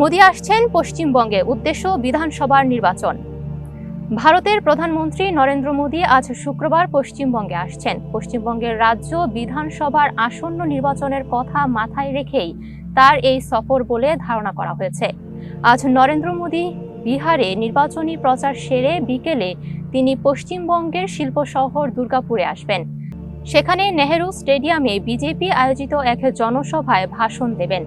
মোদী আসছেন পশ্চিমবঙ্গে, উদ্দেশ্য বিধানসভার নির্বাচন। ভারতের প্রধানমন্ত্রী নরেন্দ্র মোদী আজ শুক্রবার পশ্চিমবঙ্গে আসছেন। পশ্চিমবঙ্গের রাজ্য বিধানসভার আসন্ন নির্বাচনের কথা মাথায় রেখেই তার এই সফর বলে ধারণা করা হয়েছে। আজ নরেন্দ্র মোদী বিহারে নির্বাচনী প্রচার সেরে বিকেলে তিনি পশ্চিমবঙ্গের শিল্প শহর দুর্গাপুরে আসবেন। সেখানে নেহেরু স্টেডিয়ামে বিজেপি আয়োজিত এক জনসভায় ভাষণ দেবেন।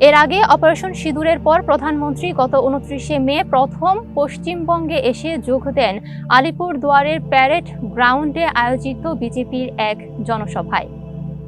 এর আগে অপারেশন সিঁদুরের পর প্রধানমন্ত্রী গত উনত্রিশে মে প্রথম পশ্চিমবঙ্গে এসে যোগ দেন আলিপুর দুয়ারের প্যারেড গ্রাউন্ডে আয়োজিত বিজেপির এক জনসভায়।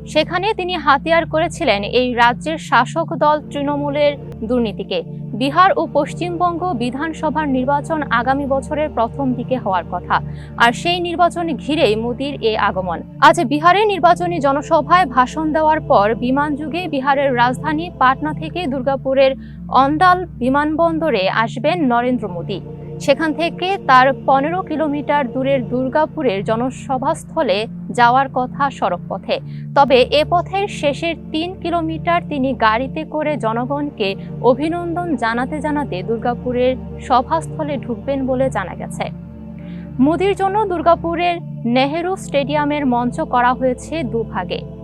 সেখানে তিনি হাতিয়ার করেছিলেন এই রাজ্যের শাসক দল তৃণমূলের দুর্নীতিকে। বিহার ও পশ্চিমবঙ্গ বিধানসভার নির্বাচন আগামী বছরের প্রথম দিকে হওয়ার কথা। আর সেই নির্বাচন ঘিরেই মোদীর এ আগমন। আজ বিহারে নির্বাচনী জনসভায় ভাষণ দেওয়ার পর বিমান যুগে বিহারের রাজধানী পাটনা থেকে দুর্গাপুরের অন্দাল বিমানবন্দরে আসবেন নরেন্দ্র মোদী। সেখান থেকে তার পনেরো কিলোমিটার দূরের দুর্গাপুরের জনসভাস্থলে যাওয়ার কথা সড়ক পথে তবে এ পথের শেষের তিন কিলোমিটার তিনি গাড়িতে করে জনগণকে অভিনন্দন জানাতে জানাতে দুর্গাপুরের সভাস্থলে ঢুকবেন বলে জানা গেছে। মোদির জন্য দুর্গাপুরের নেহেরু স্টেডিয়ামের মঞ্চ করা হয়েছে দুভাগে।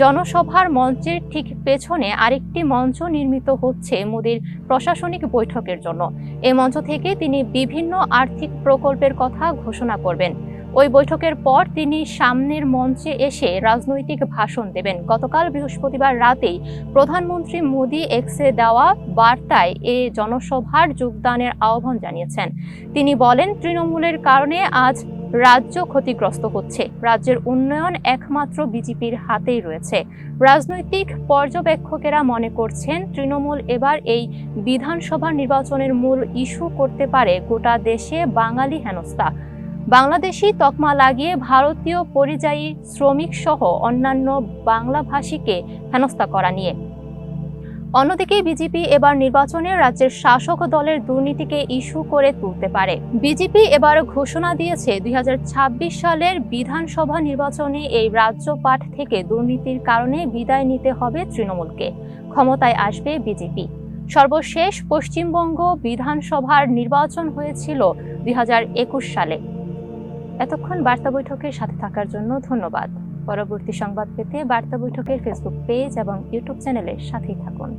জনসভার মঞ্চের ঠিক পেছনে আরেকটি মঞ্চ নির্মিত হচ্ছে মোদির প্রশাসনিক বৈঠকের জন্য। এ মঞ্চ থেকে তিনি বিভিন্ন আর্থিক প্রকল্পের কথা ঘোষণা করবেন। ওই বৈঠকের পর তিনি সামনের মঞ্চে এসে রাজনৈতিক ভাষণ দেবেন। গতকাল বৃহস্পতিবার রাতেই প্রধানমন্ত্রী মোদী এক্সে দেওয়া বার্তায় এ জনসভার যোগদানের আহ্বান জানিয়েছেন। তিনি বলেন, তৃণমূলের কারণে আজ রাজ্য ক্ষতিগ্রস্ত হচ্ছে। রাজ্যের উন্নয়ন একমাত্র বিজেপির হাতেই রয়েছে। রাজনৈতিক পর্যবেক্ষকেরা মনে করছেন, তৃণমূল এবার এই বিধানসভা নির্বাচনের মূল ইস্যু করতে পারে গোটা দেশে বাঙালি হেনস্থা। বাংলাদেশি তকমা লাগিয়ে ভারতীয় পরিযায়ী শ্রমিক সহ অন্যান্য বাংলাভাষীকে হেনস্থা করা নিয়ে। অন্যদিকে বিজেপি এবার নির্বাচনে রাজ্যের শাসক দলের দুর্নীতিকে ইস্যু করে তুলতে পারে। বিজেপি এবার ঘোষণা দিয়েছে দু হাজার ছাব্বিশ সালের বিধানসভা নির্বাচনে এই রাজ্য পাঠ থেকে দুর্নীতির কারণে বিদায় নিতে হবে তৃণমূলকে। ক্ষমতায় আসবে বিজেপি। সর্বশেষ পশ্চিমবঙ্গ বিধানসভার নির্বাচন হয়েছিল দুই হাজার একুশ সালে। এতক্ষণ বার্তা বৈঠকের সাথে থাকার জন্য ধন্যবাদ। পরবর্তী সংবাদ পেতে বার্তা বৈঠকের ফেসবুক পেজ এবং ইউটিউব চ্যানেলের সাথেই থাকুন।